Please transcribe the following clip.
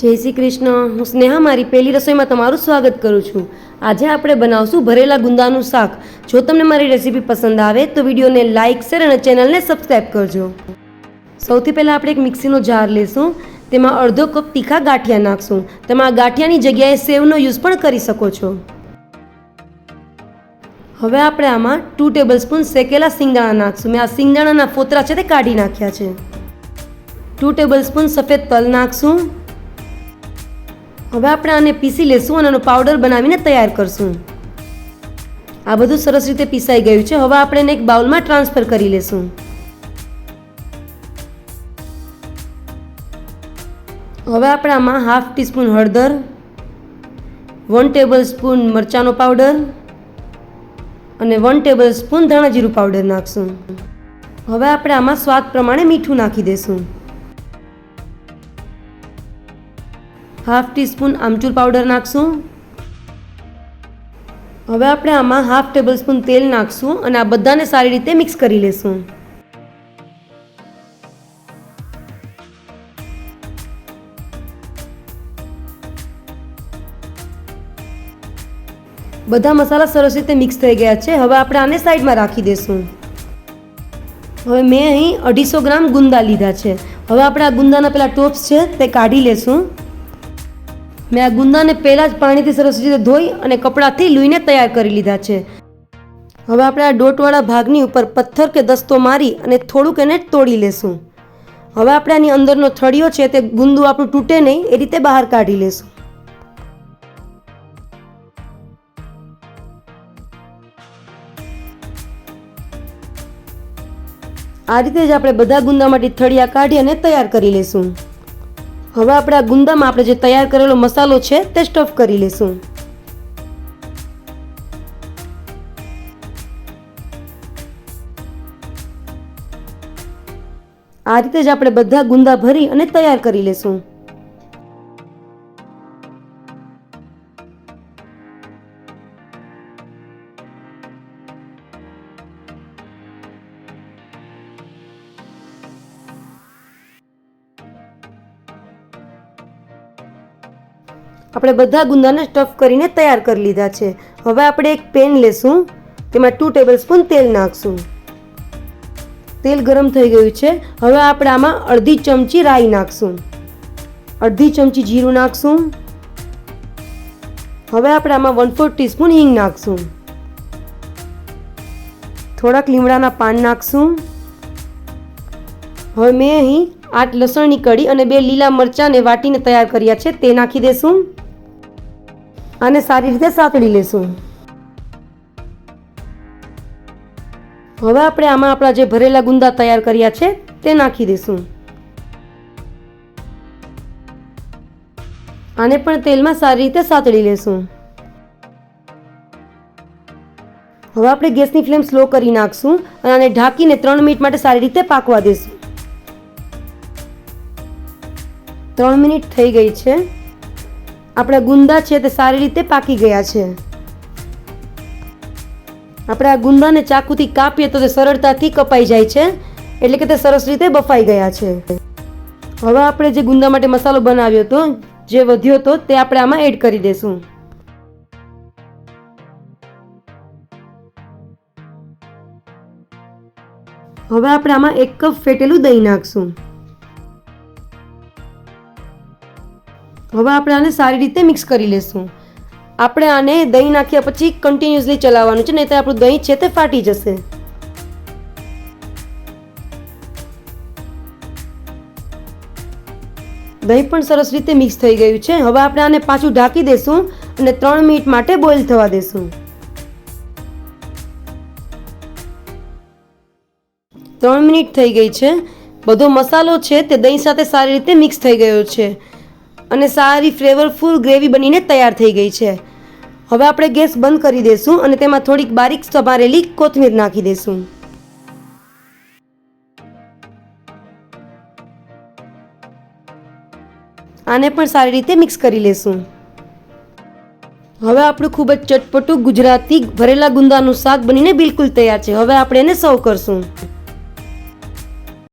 જય શ્રી કૃષ્ણ. હું સ્નેહા, મારી પહેલી રસોઈમાં તમારું સ્વાગત કરું છું. આજે આપણે બનાવશું ભરેલા ગુંદાનું શાક. જો તમને મારી રેસીપી પસંદ આવે તો વિડીયોને લાઇક, શેર અને ચેનલને સબસ્ક્રાઈબ કરજો. સૌથી પહેલાં આપણે એક મિક્સીનો જાર લેશું. તેમાં અડધો કપ તીખા ગાંઠિયા નાખશું. તમે આ ગાંઠિયાની જગ્યાએ સેવનો યુઝ પણ કરી શકો છો. હવે આપણે આમાં ટુ ટેબલ સ્પૂન શેકેલા સિંગદાણા નાખશું. મેં આ સિંગદાણાના ફોતરા છે તે કાઢી નાખ્યા છે. ટુ ટેબલ સ્પૂન સફેદ તલ નાખશું. હવે આપણે આને પીસી લેશું અને આનો પાવડર બનાવીને તૈયાર કરશું. આ બધું સરસ રીતે પીસાઈ ગયું છે. હવે આપણે એને એક બાઉલમાં ટ્રાન્સફર કરી લેશું. હવે આપણે આમાં હાફ ટીસ્પૂન હળદર વન ટેબલ સ્પૂન મરચાંનો પાવડર અને વન ટેબલ સ્પૂન ધાણાજીરું પાવડર નાખશું. હવે આપણે આમાં સ્વાદ પ્રમાણે મીઠું નાખી દઈશું હાફ ટીસ્પૂન આમચૂર પાવડર નાખશું. હવે આપણે આમાં હાફ ટેબલ સ્પૂન તેલ નાખશું અને આ બધાને સારી રીતે મિક્સ કરી લેશું. બધા મસાલા સરસ રીતે મિક્સ થઈ ગયા છે. હવે આપણે આને સાઈડમાં રાખી દઈશું હવે મેં અહીં અઢીસો ગ્રામ ગુંદા લીધા છે. હવે આપણે આ ગુંદાના પેલા ટોપ્સ છે તે કાઢી લેશું. મેં આ ગુંદાને પહેલાં જ પાણીથી સરસ રીતે ધોઈ અને કપડાંથી લૂઈને તૈયાર કરી લીધા છે. હવે આપણે આ ડોટવાળા ભાગની ઉપર પથ્થર કે દસ્તો મારી અને થોડુંક એને તોડી લેશું. હવે આપણે આની અંદરનો થળિયો છે તે ગુંદુ આપણું તૂટે નહીં, એ રીતે બહાર કાઢી લેશું. આ રીતે જ આપણે બધા ગુંદામાંથી થળિયા કાઢી અને તૈયાર કરી લેશું. હવે આપણે આ ગુંદામાં આપણે જે તૈયાર કરેલો મસાલો છે તે સ્ટફ કરી લઈશું. આ રીતે જ આપણે બધા ગુંદા ભરી અને તૈયાર કરી લેશું આપણે બધા ગુંદાને સ્ટફ કરીને તૈયાર કરી લીધા છે. હવે આપણે એક પેન લેશું, તેમાં ટુ ટેબલ સ્પૂન તેલ નાખશું. તેલ ગરમ થઈ ગયું છે, હવે આપણે આમાં અડધી ચમચી રાઈ નાખશું. અડધી ચમચી જીરું નાખશું. હવે આપણે આમાં વન ફોર ટીસ્પૂન હિંગ નાખશું. થોડાક લીમડાના પાન નાખશું. હવે મેં અહીં આઠ લસણની કડી અને બે લીલા મરચાંને વાટીને તૈયાર કર્યા છે, તે નાખી દેશું. આને સારી રીતે સાતળી લેશું. હવે આપણે આમાં આપણા જે ભરેલા ગુંદા તૈયાર કર્યા છે, તે નાખી દઈશું. આને પણ તેલમાં સારી રીતે સાતળી લેશું. હવે આપણે ગેસની ફ્લેમ સ્લો કરી નાખશું અને આને ઢાંકીને ત્રણ મિનિટ માટે સારી રીતે પાકવા દઈશું. ત્રણ મિનિટ થઈ ગઈ છે. આપણા ગુંદા છે તે સારી રીતે પાકી ગયા છે. આપણે આ ગુંદાને ચાકુથી કાપીએ તો તે સરળતાથી કપાઈ જાય છે, એટલે કે તે સરસ રીતે બફાઈ ગયા છે. હવે આપણે જે ગુંદા માટે મસાલો બનાવ્યો હતો, જે વધ્યો હતો તે આપણે આમાં એડ કરી દઈશું હવે આપણે આમાં એક કપ ફેટેલું દહીં નાખશું. હવે આપણે આને સારી રીતે મિક્સ કરી લેશું. આપણે આને દહીં નાખ્યા પછી કન્ટિન્યુઅસલી ચલાવવાનું છે નહીં તો આપણું દહીં છે તે ફાટી જશે. દહીં પણ સરસ રીતે મિક્સ થઈ ગયું છે. હવે આપણે આને પાછું ઢાંકી દેશું અને ત્રણ મિનિટ માટે બોઇલ થવા દેશું. ત્રણ મિનિટ થઈ ગઈ છે. બધો મસાલો છે તે દહીં સાથે સારી રીતે મિક્સ થઈ ગયો છે. અને સારી ફ્લેવરફુલ ગ્રેવી બનીને તૈયાર થઈ ગઈ છે. હવે આપણે ગેસ બંધ કરી દઈશું અને તેમાં થોડીક બારીક સમારેલી કોથમીર નાખી દઈશું આને પણ સારી રીતે મિક્સ કરી લેશું. હવે આપણું ખૂબ જ ચટપટું ગુજરાતી ભરેલા ગુંદાનું શાક બનીને બિલકુલ તૈયાર છે. હવે આપણે એને સર્વ કરશું.